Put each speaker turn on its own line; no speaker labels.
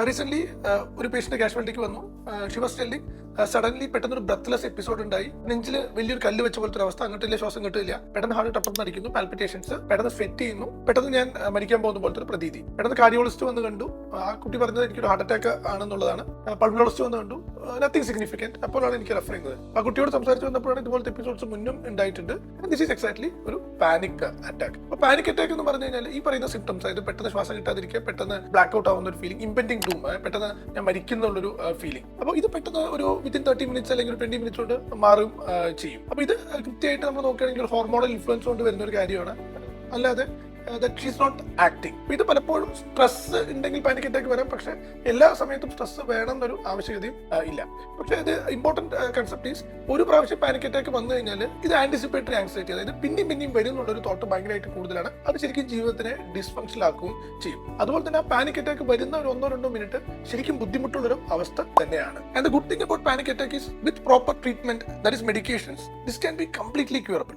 Recent ഒരു patient കാഷ്വാലിറ്റിക്ക് വന്നു. ഷി വാസ് ടെല്ലിംഗ് സഡൻലി പെട്ടെന്ന് ഒരു ബ്രത്ത്ലെസ് എപ്പിസോഡ് ഉണ്ടായി. നെഞ്ചിൽ വലിയൊരു കല്ല് വെച്ച പോലത്തെ ഒരു അവസ്ഥ അങ്ങോട്ടില്ല ശ്വാസം കിട്ടില്ല പെട്ടെന്ന് ഹാർട്ട് ടപ്പം അടിക്കുന്നു പാൽപിറ്റേഷൻസ് പെട്ടെന്ന് ഫെറ്റ് ചെയ്യുന്നു. പെട്ടെന്ന് ഞാൻ ആ, മരിക്കാൻ പോകുന്ന പോലത്തെ ഒരു പ്രതീതി. പെട്ടെന്ന് കാർഡിയോളജിസ്റ്റ് വന്ന് കണ്ടു. ആ കുട്ടി പറഞ്ഞത് എനിക്കൊരു ഹാർട്ട് അറ്റാക്ക് ആണെന്നുള്ളതാണ്. പൾമോളജിസ്റ്റ് വന്ന് കണ്ടു. നത്തിങ് സിഗ്നിഫിക്കന്റ് അപ്പോഴാണ് എനിക്ക് റെഫർ ചെയ്യുന്നത്. ആ കുട്ടിയോട് സംസാരിച്ച് വന്നപ്പോഴാണ് ഇതുപോലത്തെ എപ്പിസോഡ്സ് മുന്നും ഉണ്ടായിട്ടുണ്ട്. ദിസ് ഈസ് എക്സാക്ട്ലി ഒരു പാനിക് അറ്റാക്ക് അപ്പോൾ പാനിക് അറ്റാക്ക് എന്ന് പറഞ്ഞു കഴിഞ്ഞാൽ ഈ പറയുന്ന സിംറ്റംസ് അതായത് പെട്ടെന്ന് ശ്വാസം കിട്ടാതിരിക്കുക പെട്ടെന്ന് ബ്ലാക്ക് ഔട്ട് ആവുന്ന ഒരു ഫീലിംഗ് ഇമ്പെൻഡിങ് ഡൂം പെട്ടെന്ന് ഞാൻ മരിക്കുന്നുള്ളൊരു ഫീലിംഗ് അപ്പോൾ ഇത് പെട്ടെന്ന് ഒരു വിത്തിൻ തേർട്ടി മിനിറ്റ്സ് അല്ലെങ്കിൽ ട്വന്റി മിനിറ്റ്സ് കൊണ്ട് മാറും ചെയ്യും. അപ്പോൾ ഇത് കൃത്യമായിട്ട് നമ്മൾ നോക്കുകയാണെങ്കിൽ ഹോർമോണൽ ഇൻഫ്ലുവൻസ് കൊണ്ട് വരുന്ന ഒരു കാര്യമാണ്. അല്ലാതെ ദറ്റ് ഷീസ് നോട്ട് ആക്ടിങ് ഇത് പലപ്പോഴും സ്ട്രെസ് ഉണ്ടെങ്കിൽ പാനിക് അറ്റാക്ക് വരാം. പക്ഷെ എല്ലാ സമയത്തും സ്ട്രെസ് വേണം എന്നൊരു ആവശ്യകതയും ഇല്ല. പക്ഷെ ഇത് ഇമ്പോർട്ടന്റ് കൺസെപ്റ്റ് ഈസ് ഒരു പ്രാവശ്യം പാനിക് അറ്റാക്ക് വന്നു കഴിഞ്ഞാൽ ഇത് ആന്റിസിപ്പേറ്ററി ആങ്സൈറ്റി അതായത് പിന്നെയും പിന്നെയും വരും എന്നുള്ളൊരു തോട്ട് ഭയങ്കരമായിട്ട് കൂടുതലാണ്. അത് ശരിക്കും ജീവിതത്തിനെ ഡിസ്ഫങ്ഷണൽ ആക്കുകയും ചെയ്യും. അതുപോലെ തന്നെ ആ പാനിക് അറ്റാക്ക് വരുന്ന ഒരു ഒന്നോ രണ്ടോ മിനിറ്റ് ശരിക്കും ബുദ്ധിമുട്ടുള്ളൊരു അവസ്ഥ തന്നെയാണ്. And the good thing about panic attack is with proper treatment that is medications this can be completely curable